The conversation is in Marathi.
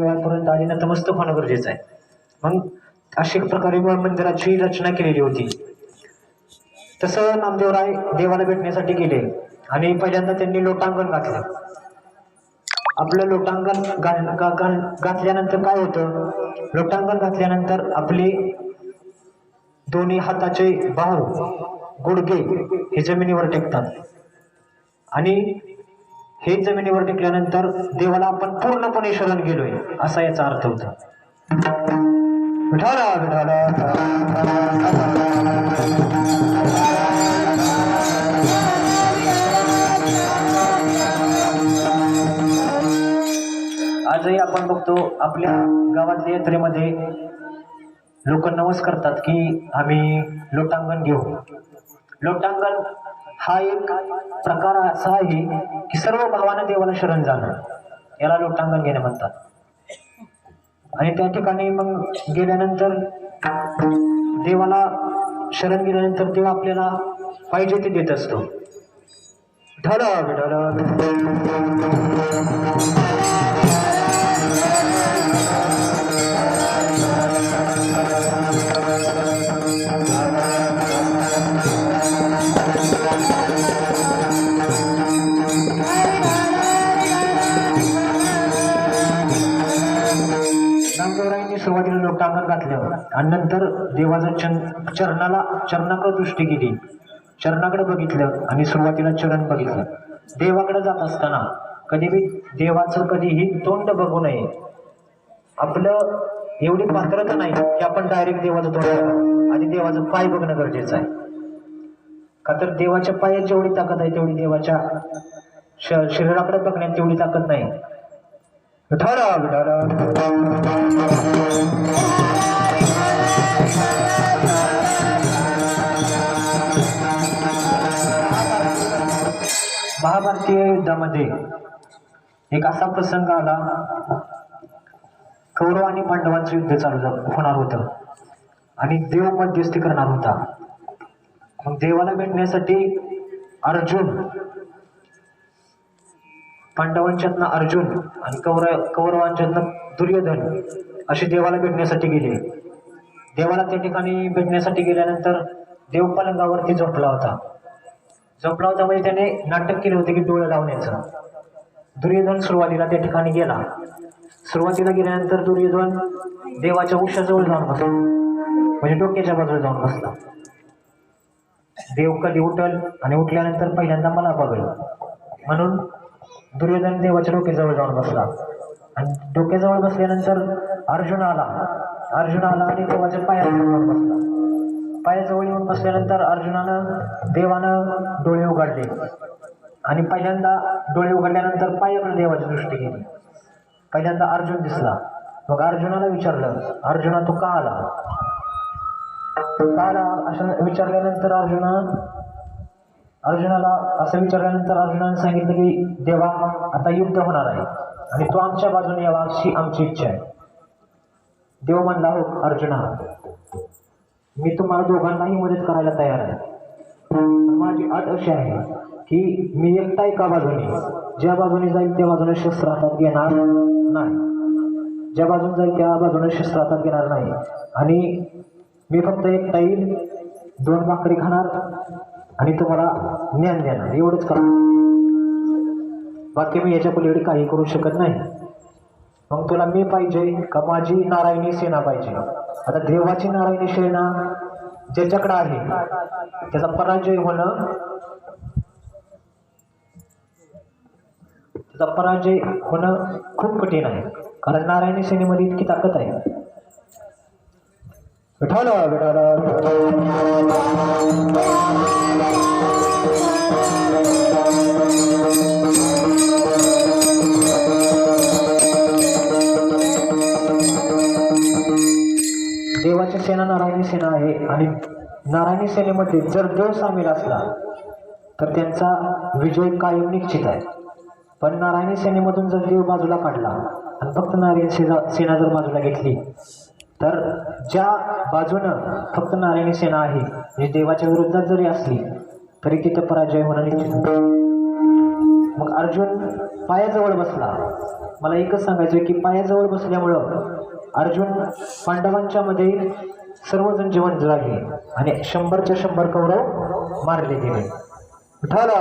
वेळापर्यंत आधी नतमस्तक होणं गरजेचं आहे. मग अशा प्रकारे मंदिराची रचना केलेली होती. तसं नामदेवराय देवाला भेटण्यासाठी गेले. आणि पहिल्यांदा त्यांनी लोटांगण घातलं. आपलं लोटांगण घाल घातल्यानंतर काय होतं? लोटांगण घातल्यानंतर आपले दोन्ही हाताचे बाहू गुडघे हे जमिनीवर टेकतात. आणि हे जमिनीवर टिकल्यानंतर देवाला आपण पूर्णपणे शरण गेलोय असा याचा अर्थ होता. विठाला विठाला आजही आपण बघतो आपल्या गावातल्या यात्रेमध्ये लोक नवस करतात की आम्ही लोटांगण घेऊ. लोटांगण हा एक प्रकार असा आहे की सर्व भावानं देवाला शरण जाणं. याला लोटांगण घेणं म्हणतात. आणि त्या ठिकाणी मग गेल्यानंतर देवाला शरण गेल्यानंतर देव आपल्याला पाहिजे ते देत असतो. ढळ ढळ नामदेवरायांनी सुरुवातीला लोटांगण घातलं आणि नंतर देवाचं चन चरणाला चरणाकडे दृष्टी केली चरणाकडे बघितलं आणि सुरुवातीला चरण बघितलं. देवाकडे जात असताना कधी बी देवाचं कधीही तोंड बघू नये. आपलं एवढी पात्रता नाही की आपण डायरेक्ट देवाचं तोंड आणि देवाचं पाय बघणं गरजेचं आहे. का तर देवाच्या पायात जेवढी ताकद आहे तेवढी देवाच्या श- शरीराकडे बघण्यात तेवढी ताकद नाही. विठाला महाभारतीय युद्धामध्ये एक असा प्रसंग आला. कौरव आणि पांडवांचं युद्ध चालू झा- होणार होतं. आणि देव मध्यस्थी करणार होता. मग देवाला भेटण्यासाठी अर्जुन पांडवांच्यातनं अर्जुन आणि कौरव कौरवांच्यातनं दुर्योधन असे देवाला भेटण्यासाठी गेले. देवाला त्या ठिकाणी भेटण्यासाठी गेल्यानंतर देव पलंगावरती झोपला होता. झोपला होता म्हणजे त्याने नाटक केले होते की डोळे लावण्याचं. दुर्योधन सुरुवातीला त्या ठिकाणी गेला. सुरुवातीला गेल्यानंतर दुर्योधन देवाच्या उशाजवळ जाऊन बसला. म्हणजे डोक्याच्या बाजूला जाऊन बसला. देव कधी उठल आणि उठल्यानंतर पहिल्यांदा मला बघल. म्हणून दुर्योधन देवाच्या डोक्याजवळ जाऊन बसला. आणि डोक्याजवळ बसल्यानंतर अर्जुन आला. अर्जुन आला आणि देवाच्या पायाजवळ जाऊन बसला. पायाजवळ येऊन बसल्यानंतर अर्जुनानं देवानं डोळे उघडले. आणि पहिल्यांदा डोळे उघडल्यानंतर पायाकडे देवाची दृष्टी केली. पहिल्यांदा अर्जुन दिसला. मग अर्जुनाला विचारलं अर्जुना तू का आला? तो का आला? असं विचारल्यानंतर अर्जुना अर्जुनाला असं विचारल्यानंतर अर्जुनाने सांगितलं की देवा आता युद्ध होणार आहे आणि तो आमच्या बाजूने यावा अशी आमची इच्छा आहे. देव म्हणला हो अर्जुना मी तुम्हाला दोघांनाही मदत करायला तयार आहे. माझी अट अशी आहे की मी एकटा एका बाजूने ज्या बाजूने जाईल त्या बाजूने शस्त्र हातात घेणार नाही. ज्या बाजूने जाईल त्या बाजूने शस्त्र हातात घेणार नाही. आणि मी फक्त एकटा येईल दोन भाकरी खाणार आणि तुम्हाला ज्ञान देणार. एवढंच करा. बाकी मी याच्या पलीकडे काही करू शकत नाही. मग तुला मी पाहिजे का माझी नारायणी सेना पाहिजे? आता देवाची नारायणी सेना ज्याच्याकडे आहे त्याचा पराजय होणं त्याचा पराजय होणं खूप कठीण आहे. कारण नारायणी सेनेमध्ये इतकी ताकद आहे. विठाला विठाला देवाची सेना नारायणी सेना आहे आणि नारायणी सेनेमध्ये जर देव सामील असला तर त्यांचा विजय कायम निश्चित आहे. पण नारायणी सेनेमधून जर देव बाजूला काढला आणि फक्त नारायण सेना सेना जर बाजूला घेतली तर ज्या बाजूनं फक्त नारायणी सेना आहे म्हणजे देवाच्या विरुद्धात जरी असली तरी तिथं पराजय होणार निश्चित मग अर्जुन पायाजवळ बसला मला एकच सांगायचं की पायाजवळ बसल्यामुळं अर्जुन पांडवांच्या मध्ये सर्वजण जीवन लागले आणि शंभरच्या शंभर कौरव मारले गेले ठरा